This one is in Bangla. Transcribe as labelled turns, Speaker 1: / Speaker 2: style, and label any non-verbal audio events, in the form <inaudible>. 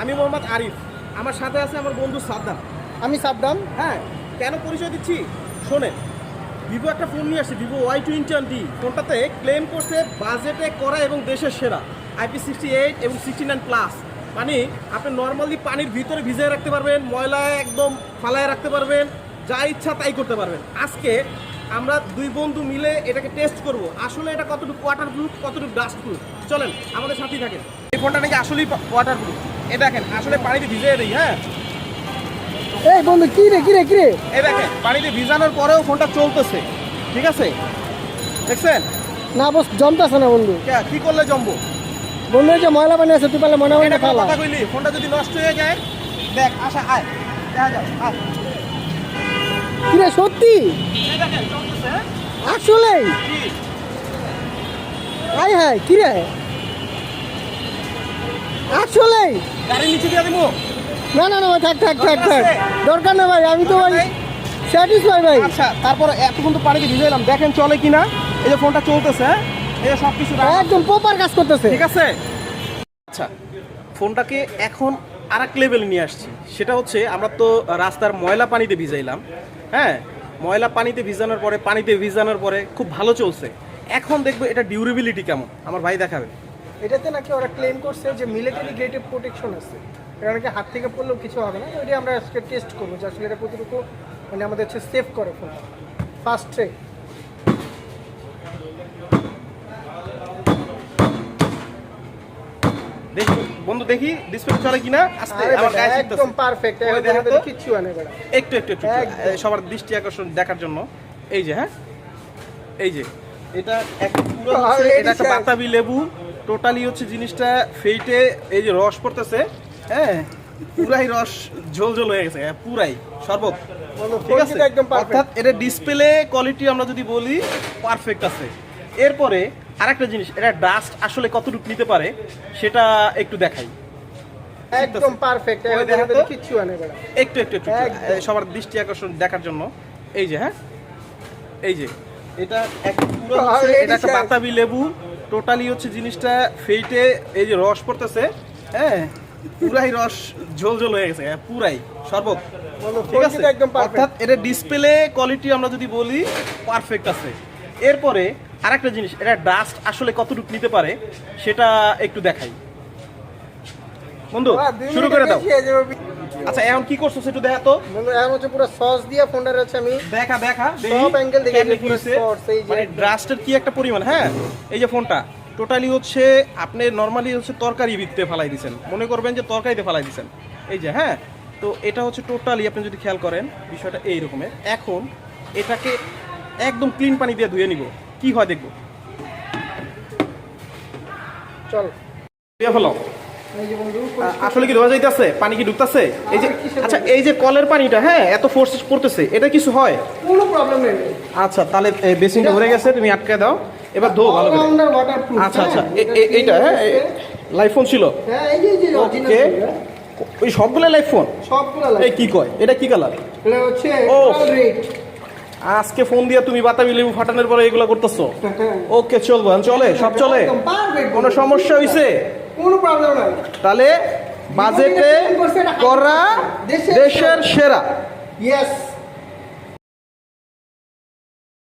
Speaker 1: আমি মোহাম্মদ আরিফ। আমার সাথে আছে আমার বন্ধু সাদ্দাম।
Speaker 2: আমি সাবধান
Speaker 1: হ্যাঁ কেন পরিচয় দিচ্ছি? শোনেন ভিভো একটা ফোন নিয়ে আসছে ভিভো ওয়াই টোয়েন্টি ফোনটাতে ক্লেম করছে বাজেটে করা এবং দেশের সেরা। আইপি সিক্সটি এইট এবং সিক্সটি নাইন প্লাস মানে আপনি নর্মালি পানির ভিতরে ভিজিয়ে রাখতে পারবেন ময়লায় একদম ফালায় রাখতে পারবেন যা ইচ্ছা তাই করতে পারবেন। আজকে আমরা দুই বন্ধু মিলে এটাকে টেস্ট করব। আসলে এটা কতটুকু ওয়াটার প্রুফ কতটুকু ডাস্ট প্রুফ চলেন আমাদের সাথেই থাকেন। এই ফোনটা নাকি আসলেই ওয়াটার প্রুফ এ দেখেন আসলে পানিতে ভিজিয়ে দিই হ্যাঁ?
Speaker 2: এই বন্ধু কি রে কি রে কি রে?
Speaker 1: এই দেখেন পানিতে ভিজানোর পরেও ফোনটা চলতেছে। ঠিক আছে? দেখছেন?
Speaker 2: না বস জমতেছে না বন্ধু।
Speaker 1: কে- কি করলে জমবো?
Speaker 2: বন্ধু যে ময়লা পানি আছে তুই পারলে
Speaker 1: মনে কোনো কথা কইলি ফোনটা যদি নষ্ট হয়ে যায় দেখ আশা আয়। দেখা যাক আয়।
Speaker 2: কি রে সত্যি
Speaker 1: হ্যাঁ?
Speaker 2: আসলে
Speaker 1: কি?
Speaker 2: আয় হায় কি রে আসলে না না না ভাই, থাক থাক থাক থাক দরকার নেই ভাই আমি তো ভাই
Speaker 1: ভাই?
Speaker 2: স্যাটিসফাই ভাই
Speaker 1: আচ্ছা তারপরে এতক্ষণ তো পানিতে ভিজাইলাম দেখেন চলে কিনা এই যে ফোনটা চলতেছে হ্যাঁ? এই যে সব কিছু
Speaker 2: একদম প্রপার কাজ করতেছে
Speaker 1: ঠিক আছে আচ্ছা ফোনটাকে এখন আর এক লেভেলে নিয়ে আসছি। সেটা হচ্ছে আমরা তো রাস্তার ময়লা পানিতে ভিজাইলাম। হ্যাঁ ময়লা পানিতে ভিজানোর পরে পানিতে ভিজানোর পরে খুব ভালো চলছে। এখন দেখব এটা ডিউরেবিলিটি কেমন? আমার ভাই দেখাবে।
Speaker 2: এটাতে নাকি ওরা ক্লেম করছে যে মিলিটারি গ্রেডের প্রোটেকশন আছে। এটা নাকি হাত থেকে পড়লেও কিছু হবে না ওইটা আমরা আজকে টেস্ট করব যে আসলে এটা কতটুকু মানে আমাদের হচ্ছে সেভ করে ফোন ফার্স্ট ট্রে
Speaker 1: দেখি বন্ধু দেখি ডিসপ্লে চলে কিনা? আস্তে আমার গায়ে
Speaker 2: একদম পারফেক্ট। কিচ্ছু আনে
Speaker 1: একটু একটু একটু সবার দৃষ্টি আকর্ষণ দেখার জন্য। এই যে হ্যাঁ? এই যে এটা পুরো হচ্ছে এটা একটা। বাতাবি লেবু। টোটালি হচ্ছে জিনিসটা ফেইটে এই যে রস পড়তেছে হ্যাঁ? পুরাই রস ঝোল ঝোল হয়ে গেছে হ্যাঁ, পুরাই শরবত। ঠিক আছে। অর্থাৎ এটা ডিসপ্লে কোয়ালিটি আমরা যদি বলি পারফেক্ট আছে। এরপরে আরেকটা জিনিস এটা ডাস্ট আসলে কতটুকু নিতে পারে সেটা একটু দেখাই।
Speaker 2: একদম পারফেক্ট। কিচ্ছু
Speaker 1: একটু একটু একটু একটু, সবার দৃষ্টি আকর্ষণ দেখার জন্য। এই যে হ্যাঁ? এই যে এটা একটা পুরো <laughs> এটা একটা। বাতাবি লেবু টোটালি হচ্ছে জিনিসটা ফেইটে এই যে রস পড়তেছে হ্যাঁ? পুরাই রস ঝোল ঝোল হয়ে গেছে হ্যাঁ, পুরাই শরবত। ঠিক আছে?
Speaker 2: একদম।
Speaker 1: অর্থাৎ এটা ডিসপ্লে কোয়ালিটি আমরা যদি বলি পারফেক্ট আছে। এরপরে আরেকটা জিনিস এটা ডাস্ট আসলে কতটুকু নিতে পারে সেটা একটু দেখাই। বন্ধু শুরু করে দাও।
Speaker 2: হয়ে।
Speaker 1: আচ্ছা এখন কি করছ সেটা দেখা তো।
Speaker 2: বন্ধু এখন হচ্ছে পুরো সস দিয়ে ফোনটা হচ্ছে আমি।
Speaker 1: দেখা দেখা
Speaker 2: সব angle দেখে পুরো spots, এই যে
Speaker 1: মানে। ড্রাস্টের কি একটা পরিমাণ হ্যাঁ? এই যে ফোনটা টোটালি হচ্ছে আপনি নর্মালি হচ্ছে তরকারি ভিত্তে ফালাই দিছেন। মনে করবেন যে তরকারিতে ফালাই দিছেন। এই যে হ্যাঁ? তো এটা হচ্ছে টোটালি আপনি যদি খেয়াল করেন বিষয়টা এই রকমের এখন এটাকে একদম ক্লিন পানি দিয়ে ধুয়ে নিব। কি হয় দেখব?
Speaker 2: চল।
Speaker 1: ধুয়ে ফেলো।
Speaker 2: এই যে বন্ধু
Speaker 1: আ- আসলে কি ধোয়া যাইতেছে? পানি কি ঢুকতেছে? এই যে আচ্ছা এই যে কলের পানিটা হ্যাঁ এত ফোর্স করতেছে এটা কিছু হয়?
Speaker 2: কোনো প্রবলেম নেই।
Speaker 1: আচ্ছা তাহলে বেসিনটা ভরে গেছে তুমি আটকে দাও। এবার ধো ভালো করে। আচ্ছা আচ্ছা এ- এইটা হ্যাঁ লাইফ ফোন ছিল?
Speaker 2: হ্যাঁ এই যে
Speaker 1: ওকে
Speaker 2: হ্যাঁ।
Speaker 1: ওই সবগুলো লাইফ ফোন
Speaker 2: সবগুলো
Speaker 1: এই কি কয়? এটা কি কালার
Speaker 2: এটা হচ্ছে
Speaker 1: ও।
Speaker 2: রেট
Speaker 1: আজকে ফোন দিয়ে তুমি বাতাবি লেবু ফাটানোর পরে এগুলো করতেছো? ওকে চলবো চলে সব চলে। কোনো সমস্যা হইছে?
Speaker 2: কোনো প্রবলেম নাই।
Speaker 1: তাহলে বাজেটে করা দেশের সেরা।
Speaker 2: ইয়েস